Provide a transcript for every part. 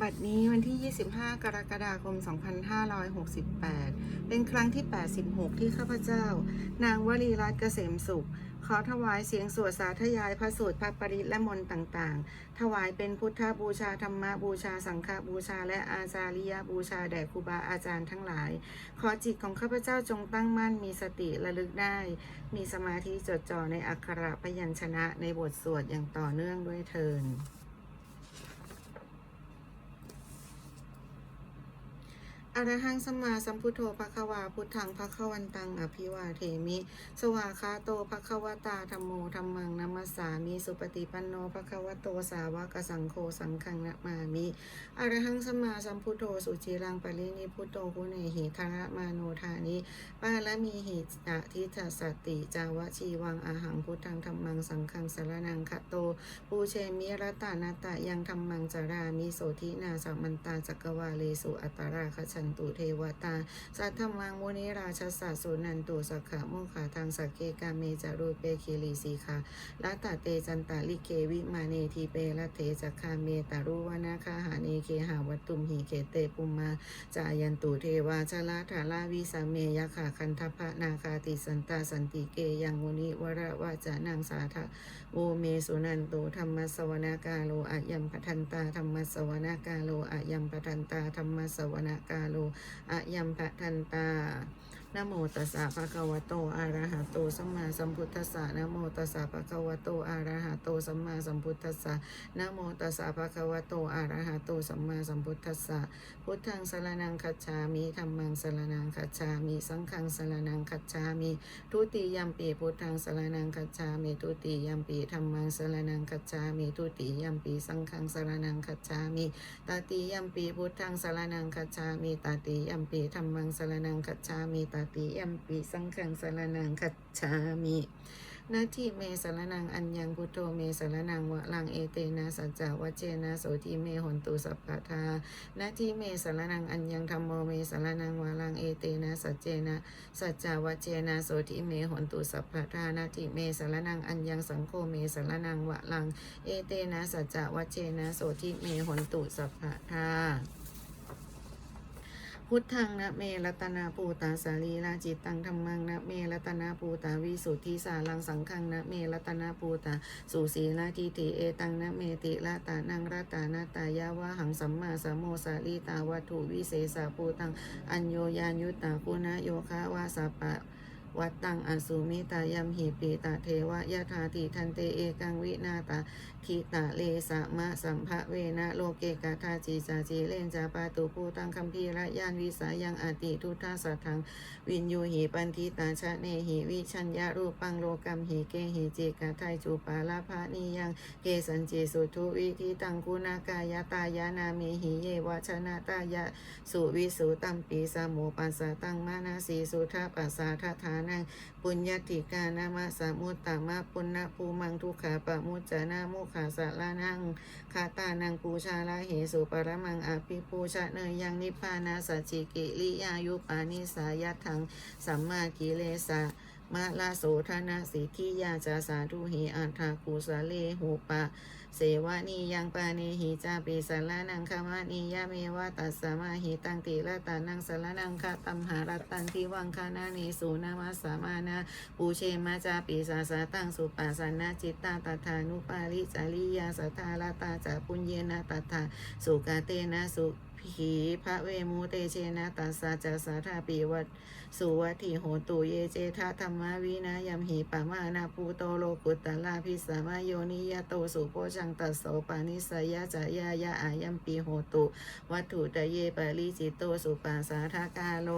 บัดนี้วันที่ 25 กรกฎาคม 2568 เป็นครั้งที่ 86 ที่ข้าพเจ้า นางวลีรัตน์เกษมสุข ขอถวายเสียงสวดสาธยายพระสูตรพระปริตและมนต์ต่างๆ ถวายเป็นพุทธบูชาธรรมบูชาสังฆบูชา และอาจาริยบูชาแด่ครูบาอาจารย์ทั้งหลาย ขอจิตของข้าพเจ้าจงตั้งมั่นมีสติระลึกได้ มีสมาธิจดจ่อในอักขระพยัญชนะในบทสวดอย่างต่อเนื่องด้วยเทิน อรหังสมมาสัมพุทโธภะคะวาพุทธังภะคะวันตังอภิวาเทมิ สวาคาโตภะคะวตาธรรมโมธรรมังนัมสสามิสุปฏิปันโนภะคะวโตสาวกสังโฆสังฆังนะมามิอรหังสมมาสัมพุทโธสุจิรังปรินิพุทโธคุเนหิทารมาโนทานิปาละมีหิจทิทัสติจาวชีวังอาหังพุทธังธรรมังสังฆังสารนังคโตปูเชมิรตานาตะยังธรรมังจารามิโสทินาสัมมันตาจักวาเลสุอัตตราคชันตุเทวตา สัทธมังมุนิราชสสะสุนันตุสักขะโมขะทางสักเกกาเมจารุเปคิริสีคาลัตตเตจันตาลิเกวิมาเนทีเปละเทจักคาเมตารุวนาคาหาเนเคหาวัตุมหีเกเตปุมมาจายันตุเทวาชลาธาลาวิสาเมยขาคันทพะนาคาติสันตาสันติเกยังมุนิวระวาจานังสาทะโอเมสุนันโตธรรมสวนากาโลอายัมปทันตาธรรมสวนากาโลอายัมปทันตาธรรมสวนากาโลอะยัมปทันตา นโมตัสสะภะคะวะโตอะระหะโตสัมมาสัมพุทธัสสะนโมตัสสะภะคะวะโตอะระหะโตสัมมาสัมพุทธัสสะนโมตัสสะภะคะวะโตอะระหะโตสัมมาสัมพุทธัสสะพุทธังสรณังคัจฉามิธัมมังสรณังคัจฉามิสังฆังสรณังคัจฉามิทุติยัมปีพุทธังสรนังคัจฉามิทุติยัมปีธรรมังสรนังคัจฉามิทุติยัมปีสังฆังสรนังคัจฉามิตติยัมปีพุทธังสรนังคัจฉามิตติยัมปีธรรมังสรนังคัจฉามิตติยัมปีสังฆังสารนังคัจฉามินาทีเมสารนังอัญญังพุทโธเมสารนังวะลังเอเตนะสัจจวัจเจนะโสทิเมหนตุสัพพะทานาทีเมสารนังอัญญังธรรมโมเมสารนังวาลังเอเตนะสัจเจนะสัจจาวัจเจนะโสทิเมหนตุสัพพะทานาทีเมสารนังอัญญังสังโฆเมสารนังวะลังเอเตนะสัจจาวัจเจนะโสทิเมหนตุสัพพะทา พุทธังนะเมรัตนาปูตาสาลีลาจิตตังธรรมังนะเมรัตนาปูตาวิสุทธิสาลังสังฆังนะเมรัตนาปูตาสุสีลาทิติเอตังนะเมติละตานังรัตานาตายาวะหังสัมมาสัมโมสาลีตาวัตถุวิเศษาปูตังอัญโยยายุตตาคุณโยคะวาสปะวัตตังอสุมิตายัมหิปีตาเทวะยะธาติทันเตเอกังวินาตา ทิตาเลสะมะสัมภะเวนะโลเกกาธาจีจาจีเลนจาปาตุปูตังคัมพีระยานวิสายังอติทุทธาสัทธัง วินยูหิปันทิตาชะเนหิวิชัญญารูปังโลกัมหิเกหิเจกาไทยจูปาลาภานิยังเกสันเจสุทุวิธิตังกุณากายตายานามิหิเยวชนะตายะสุวิสุตัมปีสมุปัสสะตังมานาสีสุทาปัสสะทธานังปุญญติกานามะสามุตตมะปุณณภูมังทุขาปะมุจจานามุขาสะลานังคาตานังปูชาลาเหสุปรมังอภิปูชะเนยยังนิพพานาสัจจิกิริยายุปานิสายทังสัมมากิเลสะมะลาโสธนาสิทธิยาจาสาธุหิอัฏฐากุสะเลหูปะ เสวะนียังปานีหิจาปิสารานังคามานียะเมวะตัสสมาหิตังติละตานังสารนังคะตัมหารัตตันทิวังคานานีสูนามาสามานาปูเชมาจาปิสาสาตังสุปัสสนาจิตตาตถานุปาลิจาริยาสัทธาลตาจาปุญเยนาตถาสุกาเตนะสุ ขีพระเวมูเตเชนะตัสสะจัสสะธาปิวัตสุวัติโหตุเยเจทะธรรมวินายัมหิปะมานาภูโตโลกุตตลาภิสามโยนิยโตสุโพชังตัสโสปานิสยาจายายาอายัมปีโหตุ วัตถุตะเยปะริจิตโตสุปัสาทากาโล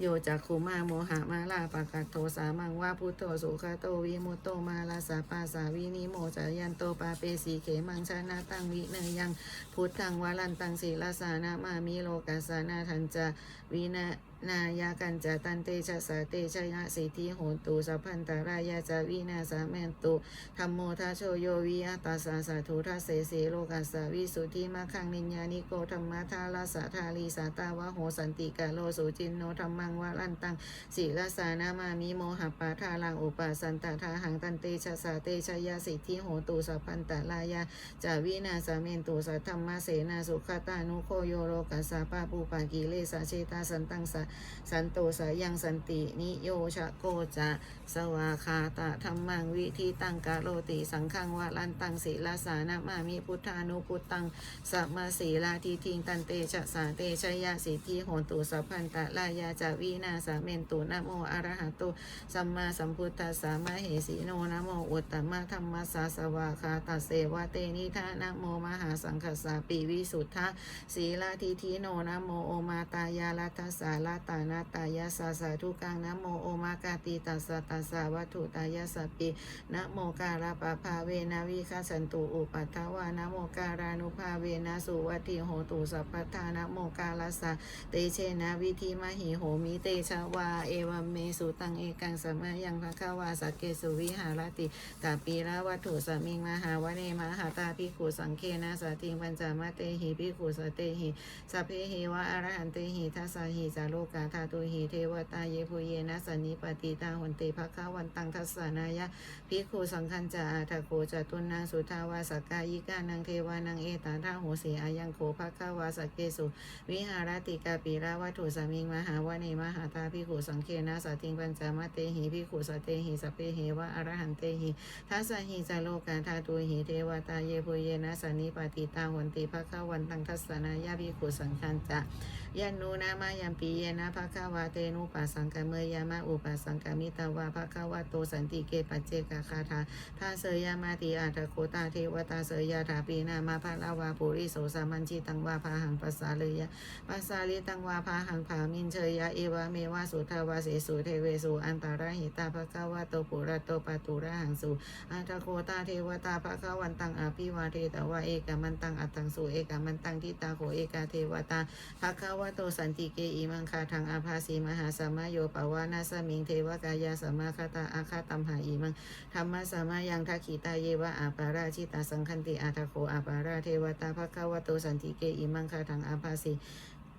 โยจักขุมาโมหะมาลาปะกัตโทสามังวาพุทโธสุขโตวิมุตโตมาลาสาปาสาวินิโมจายันโตปาเปสีเขมังชนะตังวิเนยังพุทธังวาลันตังศีลาสานามามิโลกาสานาทันจะวินะ นายากันจะตันเตชะสาเตชะยะสิทธิโหตุสัพพันตรายาจาวินาสาเมนตุธรรมโมทาโชโยวิยตาสาสาธุทัสเสสีโลกัสสาวิสุทธิมาคังนิญญานิโกธรรมะทาลาสาทาลีสาตาวะโหสันติกาโลสุจินโนธรรมังวะลันตังศีลสานามามิโมหะปาทาลังอุปาสันตทาหังตันเตชะสาเตชะยะสิทธิโหตุสัพพันตรายาจาวินาสาเมนตุสัทธรรมะเสนาสุขตานุโคโยโรกัสสาปาปูปากิเลสาเชตาสันตังสาสันโตสายังสันตินิโยชะโกจะสวาคาตะธรรมังวิธีตังกาโรติสังฆังวะลันตังศีลาสานามามิพุทธานุพุตตังสัมมาศีลาทิทิงตันเตชะสาเตชยาสิทธิโหตุสัพพันตะลายาจาวีนาสาเมนตุนะโมอรหะโตสัมมาสัมพุทธัสสะมะเหสีโนนะโมอุตตมะธรรมสสะสวาคาตะเสวะเตนิทานะโมมหาสังฆสาปิวิสุทธาศีลาทิทิโนนะโมโอมาตายาลัทธสาลาตานาตายาสาสาทุกังนะโมโอมากาติตัสะตัสสะวัตถุตายาสปินะโมการาปะภาเวนะวิคาสันตุอุปัฏฐวานะโมการานุภาเวนะสุวัติโหตุสัพพทานะโมกาลสะเตเชนะวิธิมหิโหมิเตชะวาเอวเมสุตังเอกังสมะยังภะคะวาสักเกสุวิหารติกาปีละวัตถุสมิงมหาวเนมหาตาภิขุสังเคนะสติงปัญจมเตหิภิขุสเตหิสัพเพหิวะอรหันเตหิทัสสหิจาโลกกาธาตุหิเทวตาเยภูเยนะสันนิปติตาหุนติภคะวันตังทัสสนายะภิกขุสังคัญจาอาทโกจตุนนางสุทาวาสกายิกานังเทวานังเอตาทาโหสีอายังโขภคะวาสเกสุวิหารติกาปีราวัตถุสมิงมหาวเนมหาตาภิกขุสังเคนะสติงปัญจมเตหิภิกขุสเตหิสัพเพหิวะอรหันเตหิทัสหิจาโลกาธาตุหิเทวตาเยภูเยนะสันนิปติตาหุนติภคะวันตังทัสสนายะภิกขุสังคัญจา ยันนูนามายัมปีเยนะภะคะวะเตนุปัสสังกะเมยามะอุปัสสังกะมิตาวะภะคะวะโตสันติเกปัจเจกะคาถาทาเสยามาติอาตโคตาเทวตาเสยาถาปีนามาภะลาวาปุริโสสามัญชิตังวาพาหังปัสสาเลยะปัสสาลิตังวาพาหังภามินเชยะเอวะเมวะสุทาวาเสสุเทเวสุอันตารหิตาภะคะวะโตปุระโตปะตุระหังสุอาตโคตาเทวตาภะคะวันตังอภิวาเทตวะเอกมันตังอัตตังสุเอกมันตังทิตาโขเอกาเทวตาภะคะววโตสันติเกอิมังคาทังอาภาสีมหาสมโยปวานาสมิงเทวกายาสมมาคตาอาคาตัมหาอิมังธรรมะสมายังทักขิตาเยวะอาปาราชิตาสังคันติอาทโคอาปาราเทวตาภะคะวโตสันติเกอิมังคาทังอาภาสี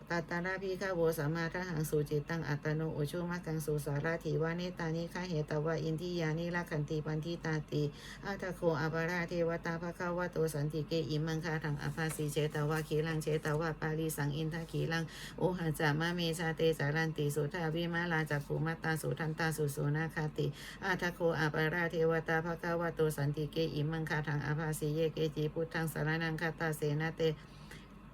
ตัตตาราพิฆาโวสัมมาทหังสุจิตตังอัตโนอุชุมักกังสุสาราถิวานิตานิฆาเหตวะอินทิยานิลักขันติปันทิตาติอาตโคอาปาราเทวตาภะคะวะโตสันติเกอิมังคาทังอาภาสีเชตวะขีลังเชตวะปาลีสังอินทขีลังโอหัจามะเมชาเตสารันติสุทาวิมาลาจักขุมัตตาสุทันตาสุสุนาคาติอาทโคอาปาราเทวตาภะคะวะโตสันติเกอิมังคาทังอาภาสีเยเกจิพุทธังสารนังคาตาเสนาเต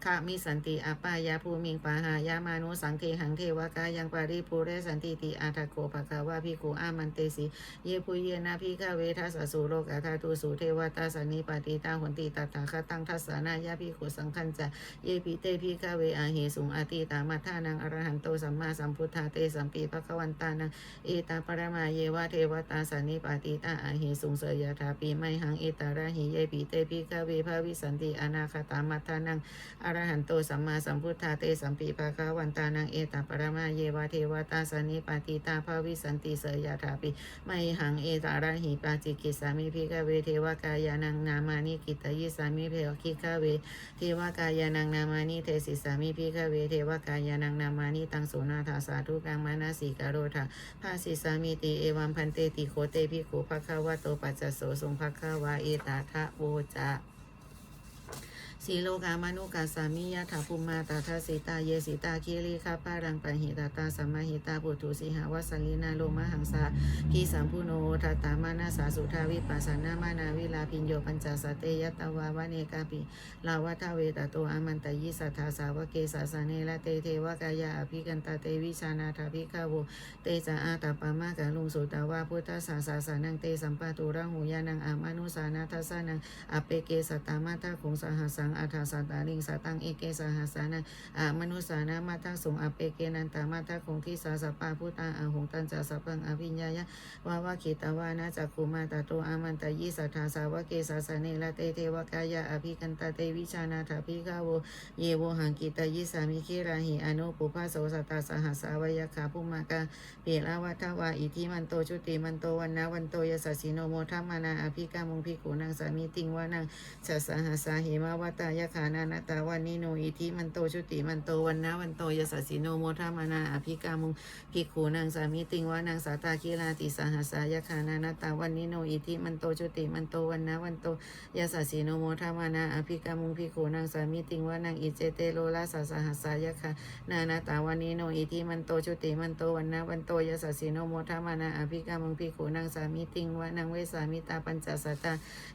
ข้ามิสันติอาปายาภูมิงปาหายามานุสังเทหังเทวกายังปาริภูเรสันติติอาทโกภะคะวะพิโกอามันเตสีเยปุเยนะพิฆาเวทัสสุโลกาธาตุสุเทวตาสันนิปติตาหุนติตัตถาคตังทัสสานายาพิโกสังคัญจะเยปิเตพิฆาเวอาเหสุงอาติตามัทธานังอรหันโตสัมมาสัมพุทธาเตสัมปีภควันตานังเอตาปรมาเยวะเทวตาสันนิปติตาอาเหสุงเสยถาปีไมหังเอตาระหิเยปิเตพิฆาเวภาวิสันติอนาคตามัทธานังอรหันโตสัมมาสัมพุทธาเตสัมปีภาคาวันตานังเอตปรมาเยวะเทวตาสนิปติตาภาวิสันติเสยยถาปิไมหังเอตาระหิปาจิกิสามิพิกเวเทวกายานังนามานิกิตยิสามิเพวคิกเวเทวกายานังนามานิเทสิสามิพิกเวเทวกายานังนามานิตังโสนาทาสาธุกังมานาสีกโรธาภาสิสามิติเอวัมพันเตติโคเตภิกขุภควะโตปัจจโสทรงภควะเอตาทะโวจะ สีโลกามนุกัสามิยะถาภูมาตาทาสิตาเยสิตาคิริคาปารังปัญหิตาตาสัมมาหิตาปุถุสิหาวัสลินาโลมหังสากีสัมพุโนทัตตามานาสาสุทาวิปัสสนามานาวิลาพิญโยปัญจสเตยตวาวะเนกาปิลาวัทเวตโตอามันตยิสัทธาสาวเกสาสเนละเตเทวกายาอภิกันตาเตวิชานาถาภิกขโวเตจาอาตาปามากาลุงสุตาวาพุทธสาสาสานังเตสัมปะตุระหูยานังอามานุสานาทัสานังอเปเกสตามาตาคงสหสังอัฏฐาสัตตาลิงสาตังเอเกสหัสานังอามนุสานามาทังสงอเปเกนันตามาทังคงที่สาสปาพุตาอาหงตันจาสปังอภิญญายะวาวาคิตาวานาจักขุมาตาโตอามันตายิสัทธาสาวเกสาสเนละเตเทวกายะอภิกันตาเตวิชานาถาภิกาโวเยโวหังกิตายิสามิคิราหิอนุปุภาโสสตตาสหัสาวยคาภุมากาเปลวัทวาอิทิมันโตชุติมันโตวันนาวันโตยสสสิโนโมทัมมานาอภิกามุงพิกุนางสามีติงวานังสัสหัสสาเหมาวตาายขานานาตาวันนิโนอิทิมันโตชุติมันโตวันนาวันโตยสสสิโนโมทัมานาอภิกามุงพิกุนางสามีติงวานางสาตาคิลาติสหัสายขานานาตาวันนิโนอิทิมันโตชุติมันโตวันนาวันโตยสสสิโนโมทัมานาอภิกามุงพิกุนางสามีติงวานางอิเจเตโลลาสัสหัสายขานานาตาวันนิโนอิทิมันโตชุติมันโตวันนาวันโตยสสสิโนโมทัมานาอภิกามุงพิกุนางสามีติงวานางเวสามิตาปัญจสัตตา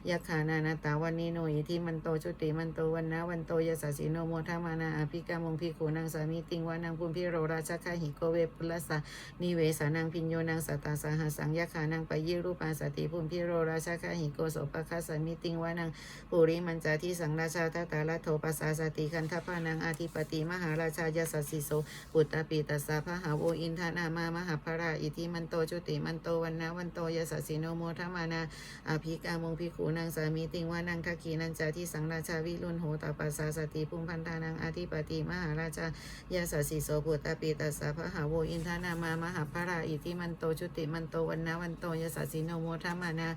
ยะขานานาตาวันนิโนอิทิมันโตชุติมันโตวันนาวันโตยสสสิโนโมทัมานาอภิกามงพิกุนางสามีติงวานางพุมพิโรราชคาหิโกเวปุลสานิเวสานังพิญโยนังสตาสหัสังยขานังปะยิรูปาสติภูมิพิโรราชคาหิโกโสปคาสามิติงวานังปุริมันจาที่สังราชาทัตตาลโทปัสสาสติคันทพานังอาทิปติมหาราชายสัสสิโสปุตตปิตัสสะพะหาโวอินทานามามหาภราอิทิมันโตจุติมันโตวันนาวันโตยสัสสิโนโมทามานาอภิกามงพิขูนางสามีติงวานังทักขีนันจาที่สังราชาวิรุณโหตปัสสาสติภูมิพันธานังอาทิปติมหาราชายสัสสิโสปุตตปิตัสสะพะหาโวอินทนามามหาภราอิทิมันโตจุติมันโตวันนาวันโตยสัสสิโนโมทมานา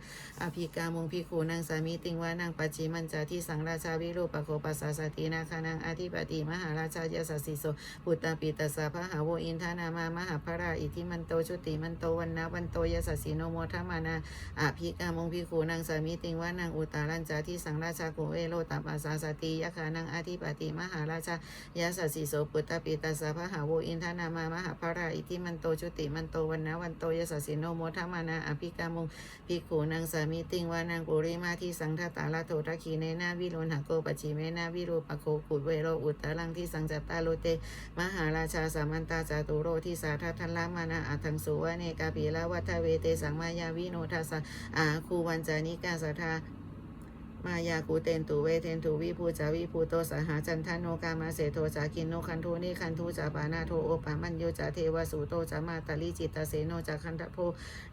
อภิกามงพิขูนางสามีติงวานังปัจจิมันจาที่สังราชาวิรูปโคปัสสาสตินาคานังอาทิปติมหาราชายสัสสิโสปุตตปิตัสสะพะหาโวอินทานามามหาภราอิทิมันโตชุติมันโตวันนาวันโตยสัสสิโนโมทมานาอภิกามงพิขูนางสามีติงวานางอุตารัญจาที่สังราชาโกเอโลตัปปัสสาสติยะคานังอาทิปติมหาราชายสัสสิโสปุตตปิตัสะพะหาโวอินทานามามหาภราอิทิมันโตชุติมันโตวันนาวันโตยสัสสิโนโมทมานาอภิกามงพิขูนางสามีติงวานางปุริมาที่สังทตาลโททัคขีในนาวิโรหะโกปัจฉิเมนาวิรูปโคกุดเวโรอุตตรังที่สังจัตตาโลเต มหาราชาสามันตาจาตุโรทิสาทัทลามานาอัทังสุวะเนกาปีละวัฏเวเตสังมายาวิโนทัสสะอาคูวันจานิกาสัทธา มายากูเตนตุเวเทนตุวิภูจาวิภูโตสหาจันทโนกามาเสโทจากินโนคันโทนิคันทูจาปานาโทโอปามันโยจาเทวสุโตจามาตาลิจิตตเสโนจาคันทโพ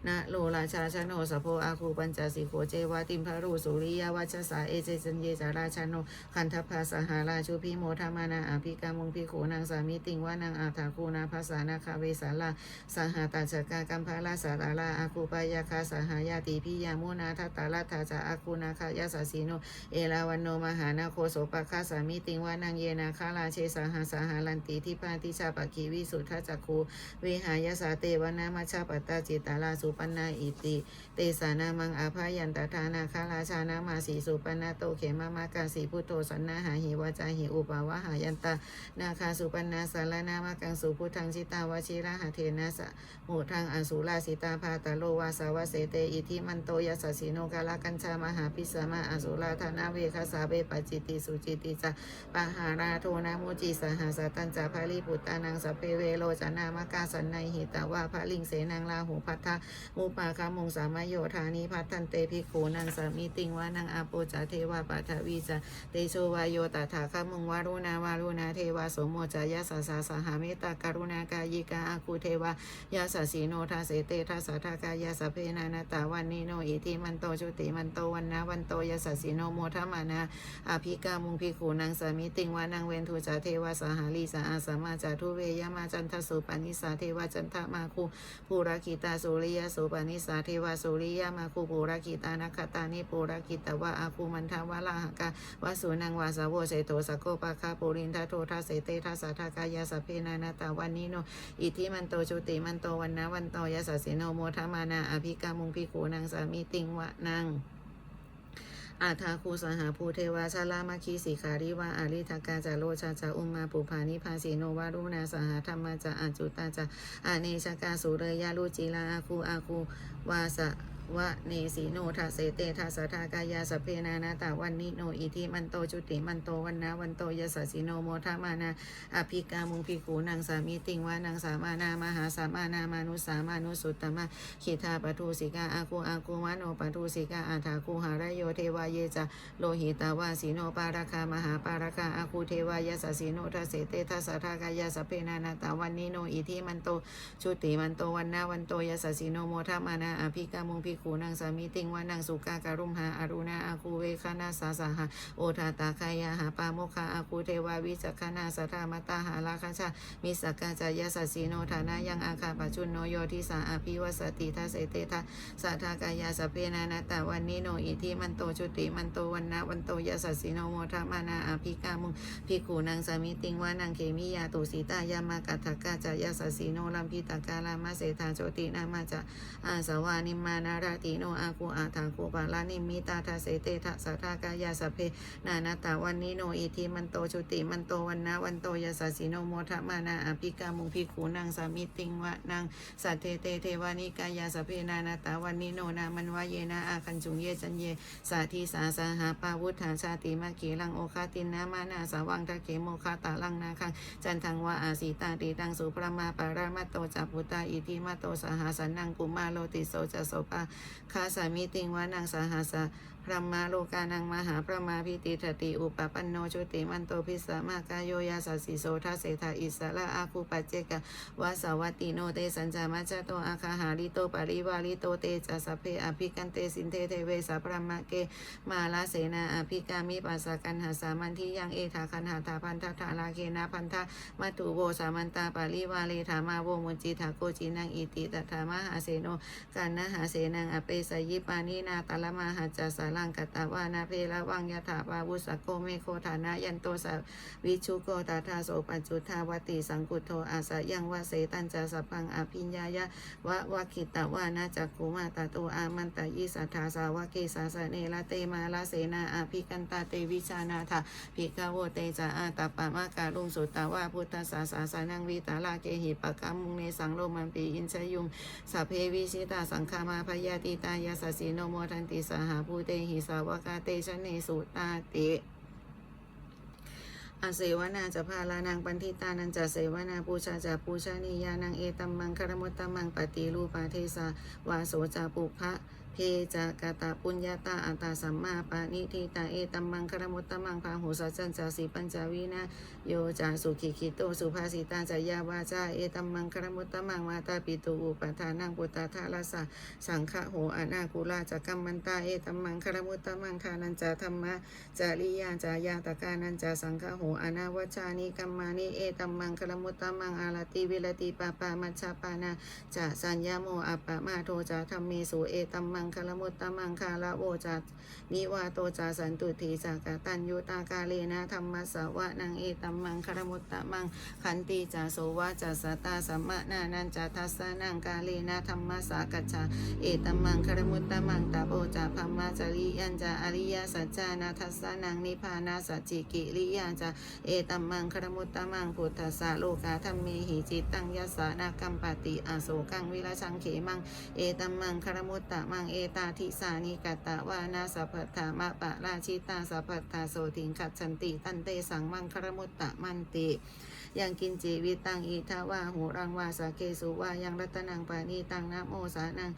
นะโลราชาชโนสโพอาคูปัญจสิโคเจวาติมพารุสุริยาวัชสาเอเจจันเยจาราชโนคันทภาสหาราชุพิโมทามานาอภิกามุงพิโขนางสามิติงวานางอาถาคูนาภาษานาคาเวสาลาสหตาจกากัมพาลาสาตาลาอาคูปายาคาสหายาติพิยามุนาทัตตาลาทาจาอาคูนาคายาสสโน เอลาวันโนมหานาโคโสปะคาสามิติงวานังเยนาคาลาเชสหาสหาลันติทิพาทิชาปะคีวิสุทธจักคูเวหายาสาเตวนามาชาปตตาจิตาลาสุปันนาอิติ เตสานามังอาภายันตทานาคาลาชานามาสีสุปันนาโตเขมามากาสีพุทโธสันนาหาหิวาจาหิอุปาวะหายันตานาคาสุปันนาสารนามากังสุพุทธังชิตาวชิระหะเทนะสะโหทังอสุราสิตาภาตาโลวาสาวเสเตอิทิมันโตยัสสสิโนกาลกัญชามหาพิสมาอสสุราธนาเวคาสาเวปจิติสุจิติจะปะหาราโทนามุจิสหาสตันจาภาลิปุตตานังสเพเวโลจานามกาสันในหิตาวาภลิงเสนังลาหูพัทธามุปาคามงสามโยธานิพัทธันเตภิกขูนังสามิติงวานังอาโปจาเทวาปัทวีจาเตโชวายโยตถาคามุงวารุณาวารุณาเทวาสมโมจายาสาสาสหาเมตตาการุณากายิกาอาคูเทวายาสสีโนทาเสเตทาสาทากายาสเพนานาตาวันนิโนอิทิมันโตจุติมันโตวันนาวันโตยาสสีโนโมทมานาอภิกามุงพิขูนางสามิติงวานางเวนทุจาเทวาสหาลีสาอาสามาจาทุเวยามาจันทสุปานิสาเทวจันทมาคูภูรกิตาสุริยสุปานิสาเทวสุริยามาคูภูรกิตานัคตานิภูรกิตวะอาคูมันทาวะลาหกาวสุนังวาสาวโวเสโตสโกปะคาปุรินทโททาเสเตทาสาทากายาสพเพนานาตาวันนิโนอิทิมันโตจุติมันโตวันนาวันโตยาสสิโนโมทมานาอภิกามุงพิขูนางสามิติงวะนาง อาทาคูสหาภูเทวาชาลามาคีสิขาริวาอาริทากาจาโรชาจาอุมมาปุภานิพาสีโนวารุนาสหธรรมาจาอาจุตาจาอาเนชกาสุเรยาลุจีลาอาคูอาคูวาสะ วะเนสีโนทัสเสเตทัสทากายาสเพนานาตาวันนิโนอิทิมันโตจุติมันโตวันนาวันโตยสสสิโนโมทามานาอภิกามุงพิกูนางสามีติงวานางสามานามหาสามานามานุสามานุสุตตมะขีทาปทุสิกาอากูอากูวานโนปทุสิกาอาถาคูหารโยเทวาเยจาโลหิตาวาสีโนปาราคามหาปาราคาอาคูเทวายสสสิโนทัสเสเตทัสทากายาสเพนานาตาวันนิโนอิทิมันโตชุติมันโตวันนาวันโตยสสสิโนโมทามานาอภิกามุงพิขูนางสามีติงวานางสุกาการุมหาอารุณาอาคูเวคานาสาสาหาโอทาตาคายาหาปาโมคาอาคูเทวาวิจักขานาสัทธามตาหาลาคาชามิสกกาจายสสสิโนฐานายังอาคาปัจจุนโนโยทิสาอภิวสติทัสเสเตทะสัทธากายาสเพนานาตาวันนิโนอิทิมันโตชุติมันโตวันนาวันโตยสสสิโนโมทามานาอภิกามุงพิขูนางสามีติงวานางเขมิยาตุสีตายามากัตถกาจายสสสิโนลัมพิตากาลามาเสธาโจตินามาจะอาสวานิมานาราติโนอากูอาทางกูปาลานิมิตาทาเสเตทะสัทากายาสเพนานาตาวันนิโนอิทิมันโตชุติมันโตวันนาวันโตยสสสิโนโมทะมานาอภิกามุงพิขูนางสามิติงวะนางสัตเทเตเทวานิกายาสเพนานาตาวันนิโนนามันวะเยนาอาคันจุงเยจันเยสาธิสาสาหาปาวุธาชาติมาเกลังโอคาตินนามานาสาวังทะเขโมคาตาลังนาคังจันทังวะอาสีตาติตังสุประมาปารามาโตจัปุตาอิทิมาโตสหสันนังกุมาโลติโสจะโสปาคาสามีติงวานังสหัสสะ พระมาโลกานังมหาพระมาพิติทติอุปปันโนชุติมันโตพิสมากายโยยาสัสสิโสทัสเสธาอิสระอาคูปัจเจกวาสวัตติโนเตสัญจามัจจโตอาคาหาริโตปริวาริโตเตจัสเพอภิกันเตสินเทเทเวสพระมะเกมาลาเสนาอภิกามิปัสสกันหาสามันที่ยังเอธาคันหาตาพันธะทาลาเคนาพันธะมัตุโวสามันตาปาริวาเลธามาโวมุจิธาโกจินังอิติตถามหาเสโนกันนะหาเสนังอเปสยิปานินาตละมาหัจจสาลังกตาวานาเพละวังยถาปาวุสโกเมโคฐานะยันโตสาวิชุโกตาทาโสปัจจุทาวติสังกุโทอาสยังวะเสตันจาสพังอภิญญายะวะวะคิตาวานาจักขุมาตาโตอามันตยิสัทธาสาวะเกสาสะเนละเตมาลาเสนาอาภิกันตาเตวิชานาถาภิกขโวเตจาอาตปะมะการุงสุตตาวาพุทธสาสาสานังวิตาลาเกหิปะกามุงเนสังโลมันปีอินชยุงสัพเพวิชิตาสังฆามาพยาติตายาสสีโนโมทันติสหาภูเตหิสาวกาเตชะเนสุตาติอาเสวนาจะพาลานางปันทิตานันจะเสวนาปูชาจะปูชานิยานางเอตัมมังคารมุตตมังปฏิรูปาเทสาวาโสจะปุพะ เพจากตาปุญญาตาอัตตาสัมมาปานิทิตาเอตัมมังคารมุตตมังพาหุสัจจันจาสีปัญจวินาโยจาสุขิขิโตสุภาสิตาจายาวาจาเอตัมมังคารมุตตมังมาตาปิตุอุปทานังปุตตาทาลาสะสังฆโหอนาคุลาจักกัมมันตาเอตัมมังคารมุตตมังทานันจาธรรมะจาริยาจายาตกานันจาสังฆโหอนาวชานิกัมมานิเอตัมมังคลมุตตมังอาลติวิลติปาปามัชฌาปานาจาสัญญาโมอัปปะมาโทจาธรรมเมสุเอตัมมังคลมุตตมังคาละโวจานิวาโตจาสันตุถีจากตัญยุตากาเลนะธรรมสวะนังเอตัมมังคลมุตตมังขันติจาโสวะจาสตาสัมมะนานันจาทัสสนังกาเลนะธรรมสากัจจาเอตัมมังคลมุตตมังตาโบจาพัมมาจาริยันจาอริยสัจจานาทัสสนังนิพานาสัจจิกิริยาจาเอตัมมังคลมุตตมังพุทธสสโลกาธรรมเมหิจิตตังยัสสะนากัมปติอาโศกังวิราชังเขมังเอตัมมังคารมุตตะมังเอเอตาทิสานิกตะวานาสัพพธามะปะราชิตาสัพพทาโสถิงขัดสันติตันเตสังมังคารมุตตะมันติยังกินจีวิตังอีทาวาหูรังวาสาเกสุวายังรัตนังปานีตังนะโมสานัง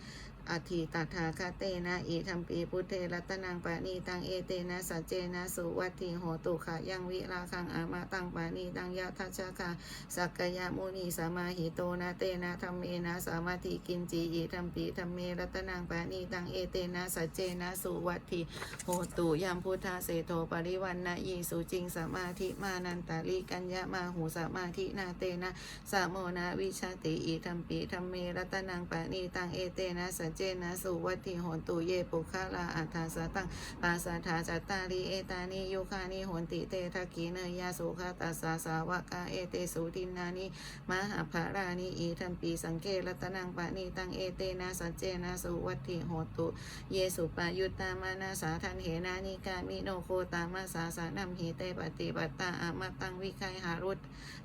อธิตถาคาเตนะอิธรรมปีพุทเทรัตนังปานีตังเอเตนะสัจเจนะสุวัตถิโหตุขะยังวิราคังอามาตังปานีตังยะทัชคาสักกายมุนีสมาหิโตนะเตนะธรรมเมนะสามาธิกินจีอิธรรมปีธรรมเมรัตนังปานีตังเอเตนะสัจเจนะสุวัตถิโหตุยามพุทธาเสโทปริวันนะยีสุจิงสมาธิมานันตาลิกัญญามาหูสมาธินาเตนะสามโมนาวิชาติอิธรรมปีธรรมเมรัตนังปานีตังเอเตนะสัจเจนะสุวัตถิโหนตุเยปุคาลาอัฏฐาสตังปาสาธาจัตตาริเอตานิยุคานิโหนติเตทักีเนยยาสุขตัสาสาวกาเอเตสุทินานิมหาภารานิอิธรรมปีสังเกรัตนังปานีตังเอเตนะสัจเจนะสุวัตถิโหตุเยสุปายุตตามานาสาทันเหนานิกามิโนโคตามาสาสานัมหิเตปฏิบัตตาอามาตังวิคัยหารุต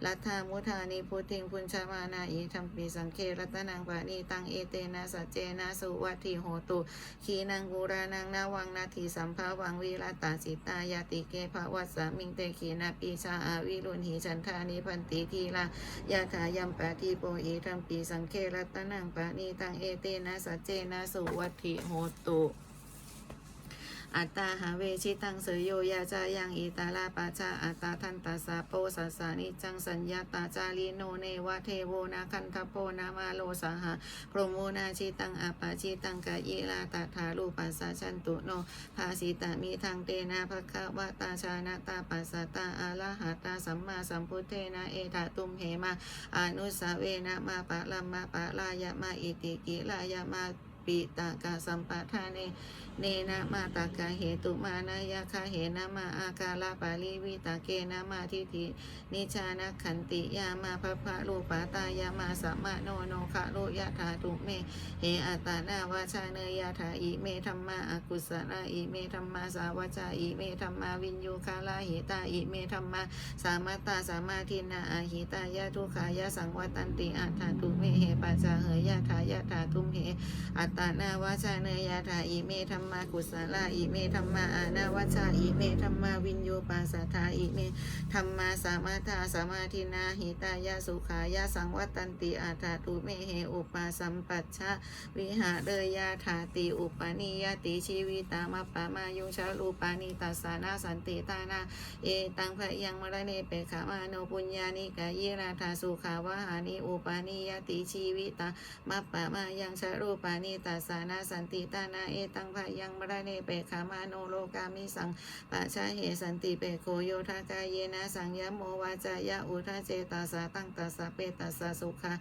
ลัทธามุทานิพุทิงพุญชามานาอิธรรมปีสังเครัตนังปานีตังเอเตนะสัจเจนะสสุวัตถิโหตุขีนังกูรานังนาวังนาทีสัมภาวังวิรตาสิตายาติเกภวัสามิงเตขีนาปีชาอาวิรุณหิฉันทานิพันติทีลายาถายัมปะทีโปอีทัมปีสังเครัตนังปะนีตังเอเตนะสัจเจนะสุวัตถิโหตุ อัตตาหาเวชิตังเสยโยยาจายังอิตาลาปาชาอัตตาทันตาสาโปสัสานิจังสัญญาตาจารีโนเนวะเทโวนาคันทโพนามาโลสหะพรมโมนาชิตังอาปาชิตังกายิลาตถารูปัสสะชันตุโนภาสิตามีทางเตนะภคะวะตาชานาตาปัสสตาอาลาหะตาสัมมาสัมพุทเทนะเอตตุมเหมาอนุสาเวนะมาปะลัมมาปะลายะมาอิติกิลายะมา ปิตากาสัมปทาเนเนนะมาตากาเหตุมานายาคาเหนะมาอากาลาปาลิวิตาเกนะมาทิฏฐินิชานะขันติยามาพระพะรูปาตายามาสัมมาโนโนคะโลยะถาตุเมเหอัตานาวาชาเนยะถาอิเมธรรมาอากุศลาอิเมธรรมาสาวจาอิเมธรรมาวินยูคาลาหิตาอิเมธรรมาสามัตตาสามาทินาอาหิตายะทุขายะสังวัตันติอัตถาตุเมเหปัจจาเหยะถายะถาตุมเหอัตตานาวาชาเนยาถาอิเมธรรมากุศลาอิเมธรรมาอานาวาชาอิเมธรรมาวินโยปัสสทธาอิเมธรรมาสามาธาสมาธินาหิตายาสุขายาสังวัตันติอาถาตุเมเหอุปาสัมปัชชะวิหาเรยาถาติอุปนิยติชีวิตามปปะมายุชาลูปานิตัสานาสันติตานาเอตังพะยังมรณเนเปขามาโนปุญญานิกายิราธาสุขาวหานิอุปานิยติชีวิตามัปปะมายังชะรูปานิตัสสานาสันติตานาเอตังพายังมราเนเปขามาโนโลกามิสังปะชาเหสันติเปโคโยทากายเยนะสังยโมวาจายะอุทาเจตาสาตั้งตัสสะเปตัสสะสุขา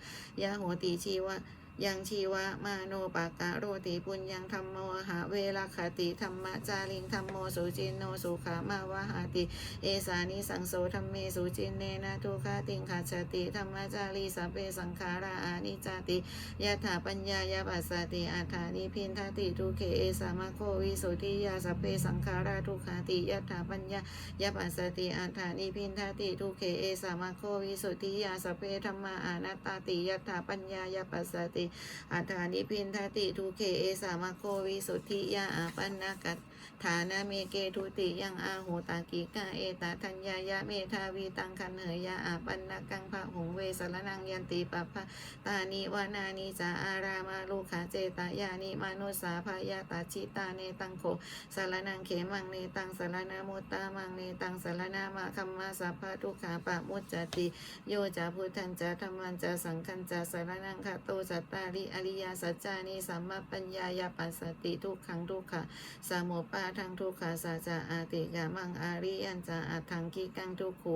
ยะโหติชีวะ ยังชีวะมาโนปากะโรติปุญญังธรรมโมหะเวลคติธรรมจาริงธรรมโมสุจินโนสุขามาวหาติ เอสานิสังโสธรรมเมสุจินเนนะทุขาติงขัจติธรรมจารีสัพเพสังขาราอานิจจติยะถาปัญญายาปัสสติอัฏฐานิพินทติทุเคเอสามะโควิสุทิยาสัพเพสังขาราทุขาติยะถาปัญญายาปัสสติอัฏฐานิพินทติทุเคเอสามะโควิสุทิยาสัพเพธรรมาอนัตตาติยะถาปัญญายาปัสสติอัฏฐานิพินทติทุเคเอสามะโควิสุทธิยาอาปันนากัตฐานาเมเกทุติยังอาโหตากิกาเอตาทัญญายะเมทาวีตังคันเหยยาอาปันนากังพระหงเวสรนังยันติปะพะตานิวานานิจาอารามาลูขาเจตายานิมานุสาภายาตาชิตาเนตังโคสารนังเขมังเนตังสารนามุตตามังเนตังสารนามาคัมมาสัพพะทุขาปะมุจจติโยจะพุทธันจะธรรมันจะสังคันจะสารนังคาโตจัตตาริอริยสัจจานิสัมมาปัญญายาปัสสติทุกขังทุกขะสมุปาทังทุกขะสัจจะอาติกามังอาริยันจะอัตถังกิกังทุกขู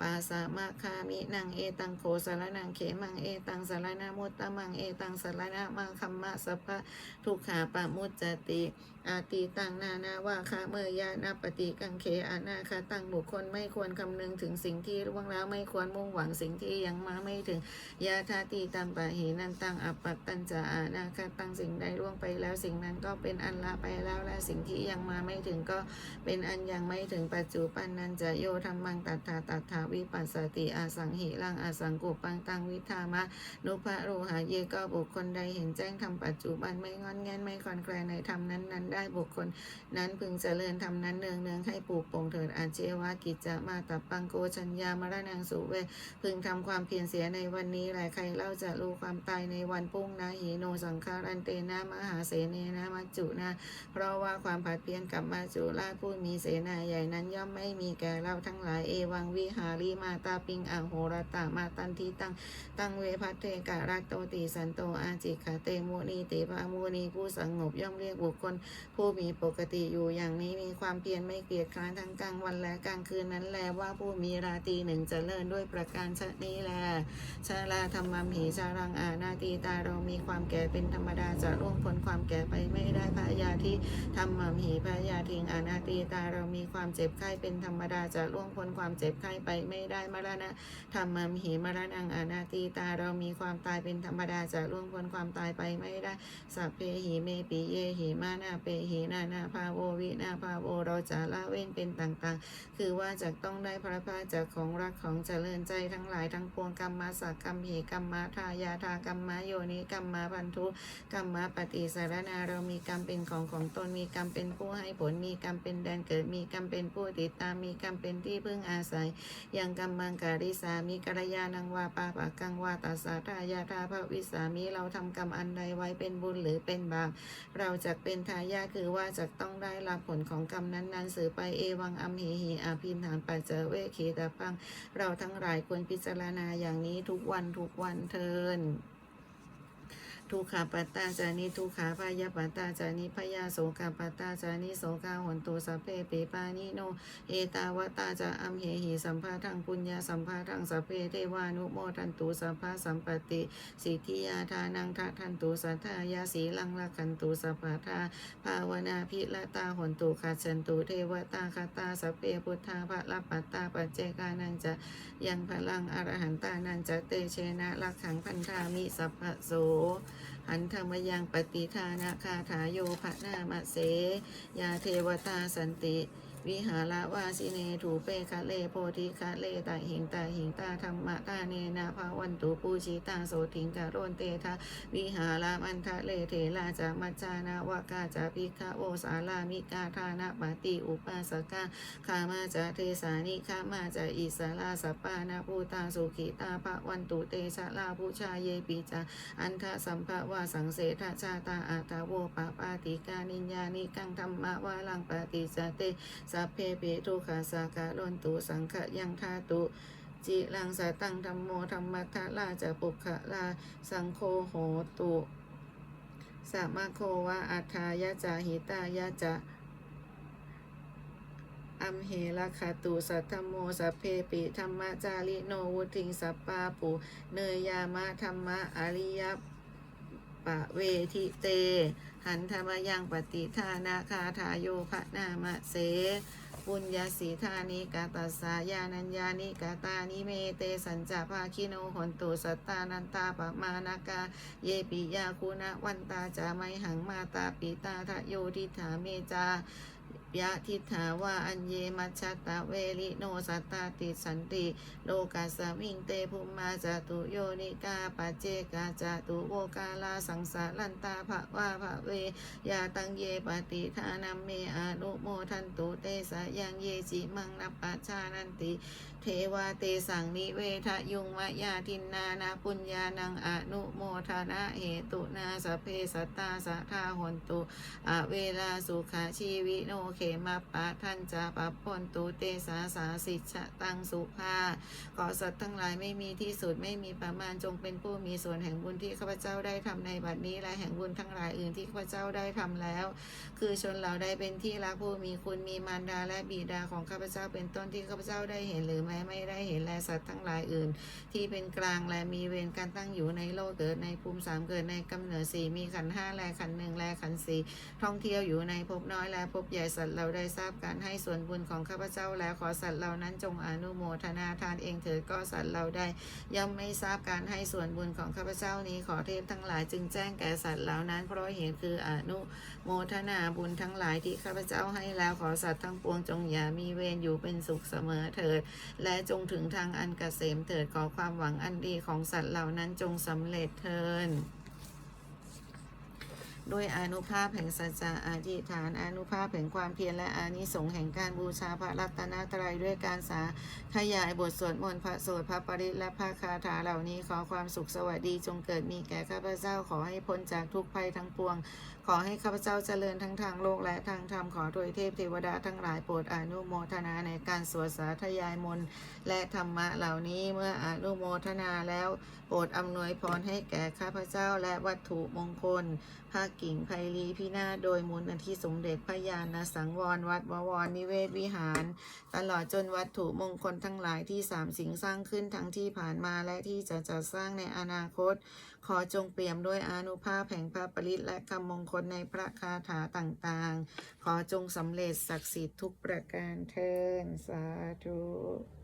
ปาสามาคามินังเอตังโคสารนังเขมังเอตังสารนามุตตะมังเอตังสารนามังคัมมะสัพพะทุกขาปะมุจจติ อาติตังนานาว่าคาเมยยานาปฏิกังเขอานาคาตังบุคคลไม่ควรคำนึงถึงสิ่งที่ล่วงแล้วไม่ควรมุ่งหวังสิ่งที่ยังมาไม่ถึงยาทาติตัมปะเหนันตังอัปปัตตัญจะอานาคาตังสิ่งใดล่วงไปแล้วสิ่งนั้นก็เป็นอันละไปแล้วและสิ่งที่ยังมาไม่ถึงก็เป็นอันยังไม่ถึงปัจจุปันนันจะโยธรรมังตัตถาตัตถาวิปัสสติอาสังหิรังอาสังกุปังตังวิธามะนุภะโรหะเยก็บุคคลใดเห็นแจ้งทำปัจจุบันไม่งอนแงนไม่คลอนแคลนในธรรมนั้นนั้นได้บุคคล นั้นพึงเจริญธรรมนั้นเนืองเนืองให้ปลูกปงเถิดอาเจวากิจจะมาตับปังโกชัญญามรณังสุเว พึงทำความเพียรเสียในวันนี้แหละใครเล่าจะรู้ความตายในวันพุ่งนะหีโนสังคารันเตนะมหาเสเนนะมัจจุนะเพราะว่าความผัดเพี้ยนกับมาจุราผู้มีเสนาใหญ่นั้นย่อมไม่มีแก่เราทั้งหลายเอวังวิหารีมาตาปิงอังโหรตามาตันทีตังตังเวพัทเทกะรัตโตติสันโตอาจิกขเตโมนีเตปามุนีผู้สงบย่อมเรียกบุคคลผู้มีปกติอยู่อย่างนี้มีความเพียรไม่เกียจคร้านทั้งกลางวันและกลางคืนนั้นแลว่าผู้มีราตีหนึ่งจเจริญด้วยประการชนี้แลชาลาธรรมมหีชารังอานาตีตาเรามีความแก่เป็นธรรมดาจะล่วงพ้นความแก่ไปไม่ได้พระยาที่ธรรมมหีพยาทิงอานาตีตาเรามีความเจ็บไข้เป็นธรรมดาจะล่วงพ้นความเจ็บไข้ไปไม่ได้มรณะธรรมมหิมรณังอานาตีตาเรามีความตายเป็นธรรมดาจะล่วงพ้นความตายไปไม่ได้สัพเพหิเมปิเยหิมานาเปหินานาภาโววินาภาโวเราจะละเว้นเป็นต่างๆ คือว่าจะต้องได้พระพาจากของรักของเจริญใจทั้งหลายทั้งปวงกรรมมาสักกรรมเหกรรมมาทายาทากรรมมาโยนิกรรมมาพันธุกรรมมาปฏิสารนาเรามีกรรมเป็นของของตนมีกรรมเป็นผู้ให้ผลมีกรรมเป็นแดนเกิดมีกรรมเป็นผู้ติดตามมีกรรมเป็นที่พึ่งอาศัยยังกรรมังการิสามีกัลยาณังวาปาปะกังวาตัสสะทายาทาภวิสามีเราทำกรรมอันใดไว้เป็นบุญหรือเป็นบาปเราจะเป็นทายาะคือว่าจะต้องได้รับผลของกรรมนั้นๆ สือไปเอวังอัมเหหิอาพินฐานปัจเจเวคีตาพัง เราทั้งหลายควรพิจารณาอย่างนี้ทุกวันทุกวันเทิน ทุกขาปัตตาจานิทุกขาพยาปัตตาจานิพยาโสกาปัตตาจานิโสกาหนตุสัพเพปิปานิโน เอตาวตาจะอัมเหหิสัมภาทังปุญญาสัมภาทังสัพเพเทวานุโมทันตุสัพพะสัมปติสิทธิยาทานังทัทันตุสัทธายาสีลังละคันตุสัพพะทาภาวนาพิละตาหนตุขัดฉันตุเทวตาคตาสัพเพพุทธาภะละปัตตาปัจเจกานันจะยังพลังอรหันตานันจะเตเชนะลักขังพันธามิสัพพะโส หันธรรมยังปฏิทานาคาถาโยภะนามะเสยาเทวตาสันติ วิหารวาสิเนถูเปคะเลโพธิคะเลตาหิงตาหิงตาธรรมะตาเนนาภาวันตุปูชิตาโสถิงกะโรนเตทะวิหารามันทะเลเทลาจามัจจานาวกาจาปิคะโอสาลามิกาทานะปติอุปาสกาคามาจาเทสานิคามาจาอิสาลาสปานาภูตาสุขิตาภะวันตุเตชะลาภูชาเยปิจาอันทะสัมภะวาสังเสทชาตาอาตาโวปปาติกานิญญานิกังธรรมะวาลังปฏิจเตสพเพปิทุกขาสากะลนตุสังขะยังทาตุจิลังสาตังธรรมโมธรรมัทธลาจะปุขะลา สังโฆโหตุสัมมาโควะอัฏฐายะจาหิตายะจะอัมเหระคาตุสัทธโมสัพเพปิธรรมจาริโนวุทิงสัปปาปุเนยยามะธรรมะอริย ปะเวทิเต หันธรรมยังปฏิทานาคาทายโยภะนามะเส ปุญญาสีธานิกาตัสายานัญญานิกาตานิเมเตสัญจาภาคิโนหนตุสัตตานันตาปะมานากา เยปิยาคุณวันตาจาไมหังมาตาปิตาทะโยทิถาเมจา ยะทิถาวาอัญเยมัชตะเวลิโนสัตตาติสันติโลกัสสมิงเตภุมมาจตุโยนิกาปเจกาจตุโวกาลาสังสารันตาภะวาภะเวยาตังเยปฏิทานัมเมอนุโมทันตุเตสะยังเยจิมังนัปปัชชานันติเทวาเตสังนิเวทะยุงมะยาทินนานาปุญญานังอนุโมทนาเหตุนาสเพสตาสัทาหนตุอเวลาสุขาชีวิโนเขมาปะท่านจะปะพนตุเตสาสาสิชะตังสุภาขอสัตว์ทั้งหลายไม่มีที่สุดไม่มีประมาณจงเป็นผู้มีส่วนแห่งบุญที่ข้าพเจ้าได้ทำในบัดนี้และแห่งบุญทั้งหลายอื่นที่ข้าพเจ้าได้ทำแล้ว คือชนเราได้เป็นที่รักผู้มีคุณมีมารดาและบิดาของข้าพเจ้าเป็นต้นที่ข้าพเจ้าได้เห็นหรือไม่แม้ไม่ได้เห็นและสัตว์ทั้งหลายอื่น ที่เป็นกลางและมีเวรการตั้งอยู่ในโลกเกิดในภูมิสามเกิดในกำเนิดสี่มีขันห้าและขันหนึ่งและขันสี่ท่องเที่ยวอยู่ในภพน้อยและภพใหญ่สัตว์เราได้ทราบการให้ส่วนบุญของข้าพเจ้าแล้วขอสัตว์เหล่านั้นจงอนุโมทนาทานเองเถิดก็สัตว์เราได้ย่อมไม่ทราบการให้ส่วนบุญของข้าพเจ้านี้ขอเทพทั้งหลายจึงแจ้งแก่สัตว์เหล่านั้นเพราะเหตุคืออนุ โมทนาบุญทั้งหลายที่ข้าพเจ้าให้แล้วขอสัตว์ทั้งปวงจงอย่ามีเวรอยู่เป็นสุขเสมอเถิด และจงถึงทางอันเกษมเถิดขอความหวังอันดีของสัตว์เหล่านั้นจงสำเร็จเถิดด้วยอนุภาพแห่งสัจจะอธิษฐานอนุภาพแห่งความเพียรและอานิสงส์แห่งการบูชาพระรัตนตรัยด้วยการสาขยายบทสวดมนต์พระโสดพระปริและพระคาถาเหล่านี้ขอความสุขสวัสดีจงเกิดมีแก่ข้าพเจ้าขอให้พ้นจากทุกภัยทั้งปวง ขอให้ข้าพเจ้าเจริญทั้งทางโลกและทางธรรมขอโดยเทพเทวดาทั้งหลายโปรดอนุโมทนาในการสวดสาธยายมนต์และธรรมะเหล่านี้เมื่ออนุโมทนาแล้วโปรดอำนวยพรให้แก่ข้าพเจ้าและวัตถุมงคลภากิ่งไพลีพินาโดยมูลนิธิสมเด็จพระยาณสังวรวัดบวรนิเวศวิหาร ตลอดจนวัตถุมงคลทั้งหลายที่สามสิ่งสร้างขึ้นทั้งที่ผ่านมาและที่จะจัดสร้างในอนาคต ขอจงเปี่ยมด้วยอนุภาพแห่งพระปริตและคำมงคลในพระคาถาต่างๆ ขอจงสำเร็จศักดิ์สิทธิ์ทุกประการเทินสาธุ